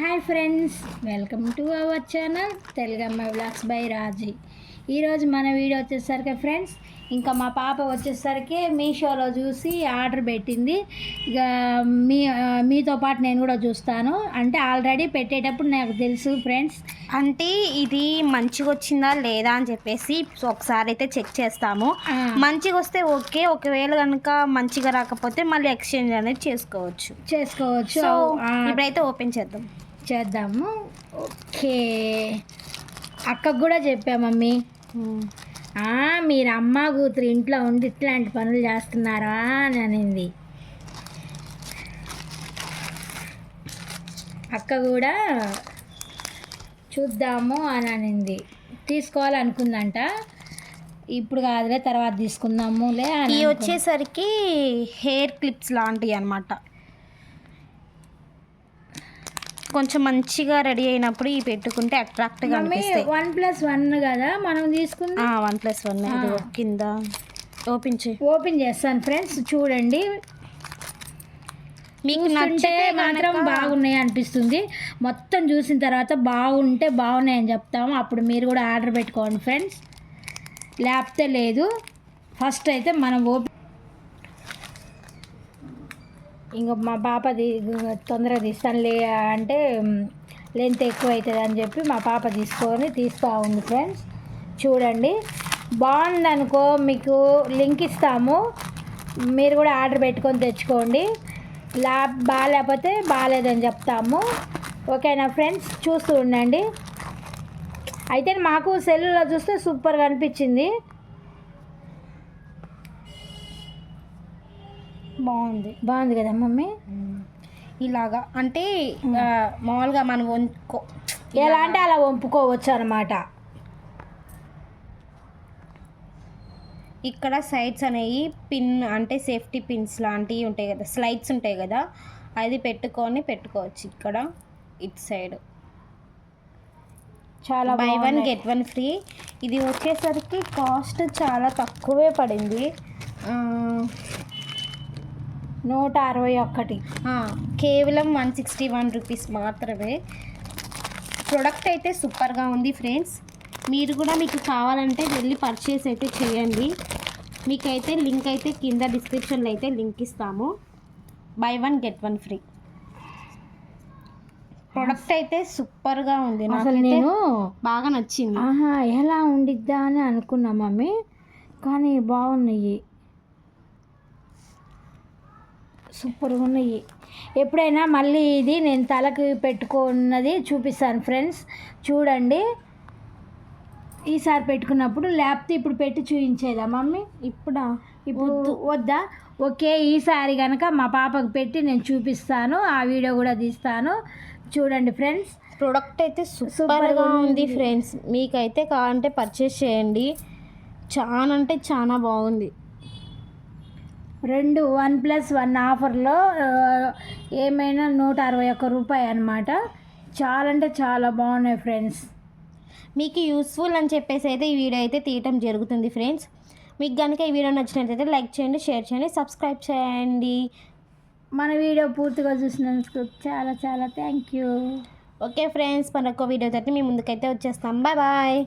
Hi friends welcome to our channel Telugamma blogs by Raji. ఈరోజు మన video వచ్చేసరికి friends ఇంకా మా పాప వచ్చేసరికి మీషోలో చూసి ఆర్డర్ పెట్టింది. ఇక మీ మీతో పాటు నేను కూడా చూస్తాను. అంటే ఆల్రెడీ పెట్టేటప్పుడు నాకు తెలుసు ఫ్రెండ్స్. అంటే ఇది మంచిగా వచ్చిందా లేదా అని చెప్పేసి ఒకసారి అయితే చెక్ చేస్తాము. మంచిగా వస్తే ఓకే ఒకవేళ కనుక మంచిగా రాకపోతే మళ్ళీ ఎక్స్చేంజ్ అనేది చేసుకోవచ్చు. చేసుకోవచ్చు. ఇప్పుడైతే ఓపెన్ చేద్దాం. చేద్దాము. ఓకే. అక్కకు కూడా చెప్పా మమ్మీ. మీరు అమ్మ కూతురు ఇంట్లో ఉండి ఇట్లాంటి పనులు చేస్తున్నారా అని అనింది. అక్క కూడా చూద్దాము అని అనింది. తీసుకోవాలనుకుందంట. ఇప్పుడు కాదులే తర్వాత తీసుకుందాములే ఇవి. వచ్చేసరికి హెయిర్ క్లిప్స్ లాంటివి అనమాట కొంచెం మంచిగా రెడీ అయినప్పుడు ఇవి పెట్టుకుంటే అట్రాక్ట్గా అనిపిస్తాయి. వన్ ప్లస్ వన్ కదా మనం తీసుకుంది? వన్ ప్లస్ వన్ కింద. ఓపెన్ చేయి. ఓపెన్ చేస్తాను ఫ్రెండ్స్ చూడండి. మీకు నచ్చితే మాత్రం బాగున్నాయి అనిపిస్తుంది. మొత్తం చూసిన తర్వాత బాగుంటే బాగున్నాయి అని చెప్తాము. అప్పుడు మీరు కూడా ఆర్డర్ పెట్టుకోండి ఫ్రెండ్స్ లేకపోతే లేదు. ఫస్ట్ అయితే మనం ఓపెన్ ఇంక మా పాపది తొందరగా తీస్తాను లే అంటే లెంత్ ఎక్కువ అవుతుంది అని చెప్పి మా పాప తీసుకొని తీస్తూ ఉంది ఫ్రెండ్స్. చూడండి. బాగుందనుకో మీకు లింక్ ఇస్తాము. మీరు కూడా ఆర్డర్ పెట్టుకొని తెచ్చుకోండి. లా బాగాలేకపోతే బాగాలేదని చెప్తాము. ఓకేనా ఫ్రెండ్స్? చూస్తూ ఉండండి. అయితే మాకు సెల్లులో చూస్తే సూపర్గా అనిపించింది. బాగుంది. బాగుంది కదా మమ్మీ? ఇలాగా. అంటే మామూలుగా మనం వంకో ఎలా అంటే అలా వంపుకోవచ్చు అనమాట ఇక్కడ సైడ్స్ అనేవి పిన్ అంటే సేఫ్టీ పిన్స్ లాంటివి ఉంటాయి కదా స్లైడ్స్ ఉంటాయి కదా అది పెట్టుకొని పెట్టుకోవచ్చు ఇక్కడ ఇటు సైడ్. చాలా buy one. Get one free. ఇది వచ్చేసరికి కాస్ట్ చాలా తక్కువే పడింది. నూట అరవై ఒక్కటి కేవలం వన్ సిక్స్టీ వన్ రూపీస్ మాత్రమే. ప్రొడక్ట్ అయితే సూపర్గా ఉంది ఫ్రెండ్స్. మీరు కూడా మీకు కావాలంటే వెళ్ళి పర్చేస్ అయితే చేయండి. మీకైతే లింక్ అయితే కింద డిస్క్రిప్షన్లో అయితే లింక్ ఇస్తాము. Buy one get one free product అయితే సూపర్గా ఉంది. అసలు నేను బాగా నచ్చింది. ఎలా ఉండిద్దా అని అనుకున్నా మమ్మీ. కానీ బాగున్నాయి. సూపర్గా ఉన్నాయి ఎప్పుడైనా మళ్ళీ ఇది నేను తలకు పెట్టుకున్నది చూపిస్తాను ఫ్రెండ్స్. చూడండి. ఈసారి పెట్టుకున్నప్పుడు లేకపోతే ఇప్పుడు పెట్టి చూపించేదా మమ్మీ? ఇప్పుడా? ఇప్పుడు వద్దా. ఓకే ఈసారి కనుక మా పాపకు పెట్టి నేను చూపిస్తాను. ఆ వీడియో కూడా తీస్తాను. చూడండి ఫ్రెండ్స్. ప్రొడక్ట్ అయితే సూపర్గా ఉంది. ఫ్రెండ్స్. మీకైతే కావాలంటే పర్చేస్ చేయండి. చాలా అంటే చాలా బాగుంది. రెండు వన్ ప్లస్ వన్ ఆఫర్లో ఏమైనా నూట అరవై ఒక్క రూపాయి అనమాట చాలా అంటే చాలా బాగున్నాయి ఫ్రెండ్స్. మీకు యూస్ఫుల్ అని చెప్పేసి అయితే ఈ వీడియో అయితే తీయటం జరుగుతుంది ఫ్రెండ్స్. మీకు కనుక ఈ వీడియో నచ్చినట్లయితే లైక్ చేయండి షేర్ చేయండి సబ్స్క్రైబ్ చేయండి. మన వీడియో పూర్తిగా చూసినందుకు చాలా చాలా థ్యాంక్ యూ. ఓకే ఫ్రెండ్స్ మరొక వీడియో అయితే మీ ముందుకైతే వచ్చేస్తాం. Bye bye.